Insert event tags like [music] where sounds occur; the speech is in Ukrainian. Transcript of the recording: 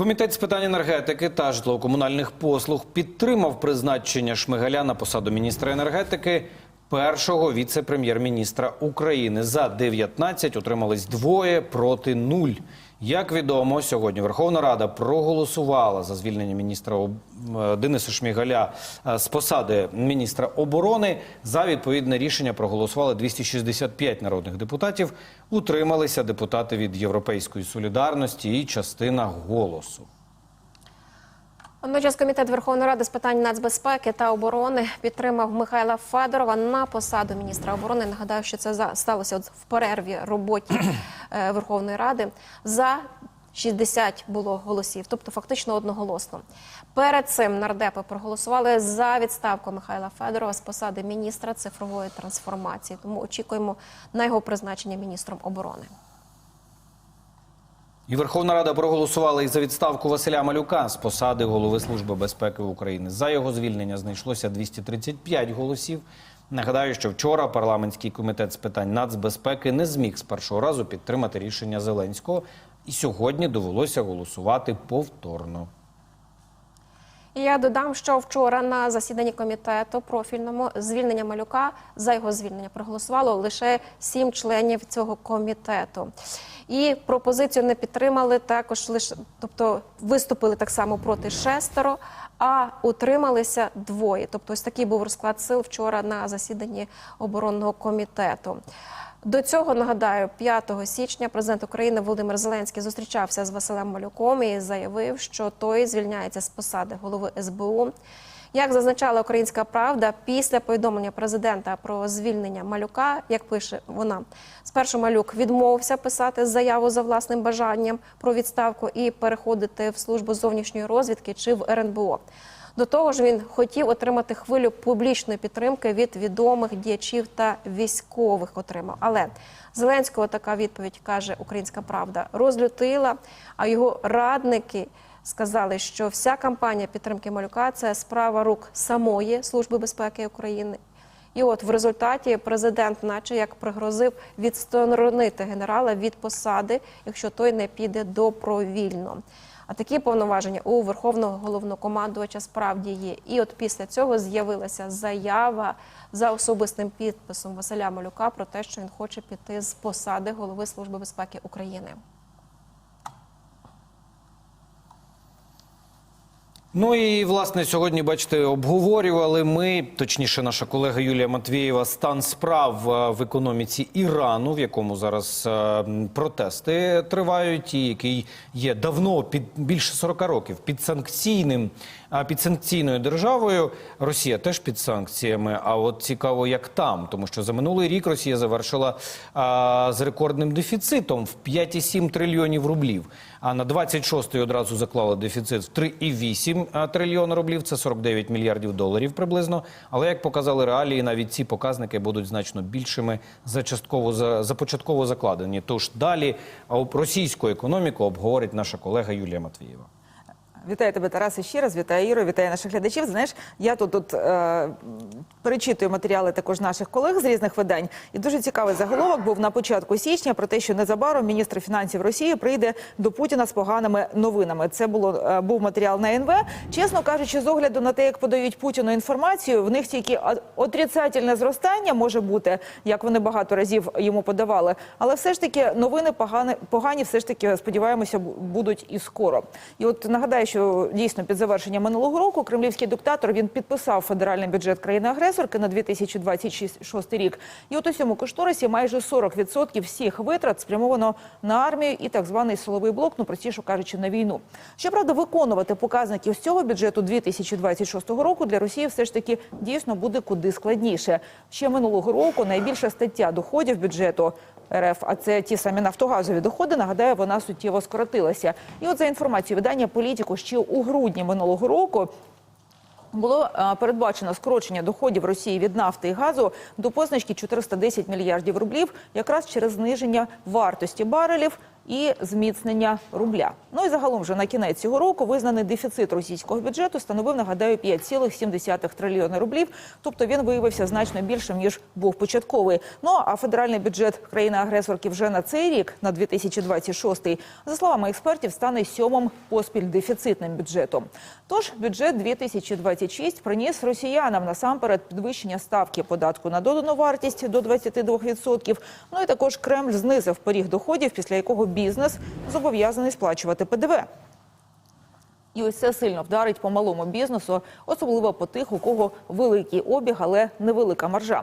Комітет з питань енергетики та житлово-комунальних послуг підтримав призначення Шмигаля на посаду міністра енергетики першого віце-прем'єр-міністра України. За 19 отримались двоє проти нуль. Як відомо, сьогодні Верховна Рада проголосувала за звільнення міністра е, Дениса Шмигаля е, з посади міністра оборони. За відповідне рішення проголосували 265 народних депутатів. Утрималися депутати від Європейської солідарності і частина голосу. Водночас комітет Верховної Ради з питань нацбезпеки та оборони підтримав Михайла Федорова на посаду міністра оборони. Нагадаю, що це сталося в перерві роботі [clears throat] е, Верховної Ради. За 60 було голосів, тобто фактично одноголосно. Перед цим нардепи проголосували за відставку Михайла Федорова з посади міністра цифрової трансформації. Тому очікуємо на його призначення міністром оборони. І Верховна Рада проголосувала і за відставку Василя Малюка з посади голови Служби безпеки України. За його звільнення знайшлося 235 голосів. Нагадаю, що вчора парламентський комітет з питань нацбезпеки не зміг з першого разу підтримати рішення Зеленського, і сьогодні довелося голосувати повторно. І я додам, що вчора на засіданні комітету профільному звільнення малюка за його звільнення проголосувало лише сім членів цього комітету. І пропозицію не підтримали також лише, тобто виступили так само проти шестеро, а утрималися двоє. Тобто, ось такий був розклад сил вчора на засіданні оборонного комітету. До цього нагадаю, 5 січня президент України Володимир Зеленський зустрічався з Василем Малюком і заявив, що той звільняється з посади голови СБУ. Як зазначала Українська Правда, після повідомлення президента про звільнення малюка, як пише вона, спершу малюк відмовився писати заяву за власним бажанням про відставку і переходити в службу зовнішньої розвідки чи в РНБО. До того ж, він хотів отримати хвилю публічної підтримки від відомих діячів та військових. Отримав, але Зеленського така відповідь каже Українська Правда розлютила. А його радники сказали, що вся кампанія підтримки малюка це справа рук самої служби безпеки України. І от в результаті президент, наче як пригрозив відсторонити генерала від посади, якщо той не піде добровільно. А такі повноваження у верховного головнокомандувача справді є. І от після цього з'явилася заява за особистим підписом Василя Малюка про те, що він хоче піти з посади голови Служби безпеки України. Ну і власне сьогодні, бачите, обговорювали ми, точніше, наша колега Юлія Матвієва, стан справ е, в економіці Ірану, в якому зараз е, протести тривають, і який є давно під більше 40 років під санкційним, під санкційною державою. Росія теж під санкціями. А от цікаво, як там, тому що за минулий рік Росія завершила а, з рекордним дефіцитом в 5,7 трильйонів рублів. А на 26-й одразу заклали дефіцит в 3,8 трильйона рублів. Це 49 мільярдів доларів приблизно. Але як показали реалії, навіть ці показники будуть значно більшими за частково за, започатково закладені. Тож далі російську економіку обговорить наша колега Юлія Матвієва. Вітаю тебе, Тарасе, ще раз. Вітаю Іро, вітаю наших глядачів. Знаєш, я тут, тут е, перечитую матеріали також наших колег з різних видань. І дуже цікавий заголовок був на початку січня про те, що незабаром міністр фінансів Росії прийде до Путіна з поганими новинами. Це було е, був матеріал на НВ. Чесно кажучи, з огляду на те, як подають Путіну інформацію, в них тільки отрицательне зростання може бути, як вони багато разів йому подавали. Але все ж таки новини погані, погані все ж таки сподіваємося будуть і скоро. І от нагадаю, що дійсно під завершення минулого року кремлівський диктатор він підписав федеральний бюджет країни-агресорки на 2026 рік. І от у цьому кошторисі майже 40% всіх витрат спрямовано на армію і так званий силовий блок, ну простіше кажучи, на війну. Щоправда, виконувати показники з цього бюджету 2026 року для Росії все ж таки дійсно буде куди складніше. Ще минулого року найбільша стаття доходів бюджету РФ, а це ті самі нафтогазові доходи. Нагадаю, вона суттєво скоротилася. І от за інформацією видання політику ще у грудні минулого року. Було е, передбачено скорочення доходів Росії від нафти і газу до позначки 410 мільярдів рублів, якраз через зниження вартості барелів і зміцнення рубля. Ну і загалом вже на кінець цього року визнаний дефіцит російського бюджету становив, нагадаю, 5,7 трильйона рублів. Тобто він виявився значно більшим ніж був початковий. Ну а федеральний бюджет країни-агресорки вже на цей рік, на 2026, за словами експертів, стане сьомим поспіль дефіцитним бюджетом. Тож бюджет 2026 приніс росіянам насамперед підвищення ставки податку на додану вартість до 22%. Ну і також Кремль знизив поріг доходів, після якого бізнес зобов'язаний сплачувати ПДВ. І ось це сильно вдарить по малому бізнесу, особливо по тих, у кого великий обіг, але невелика маржа.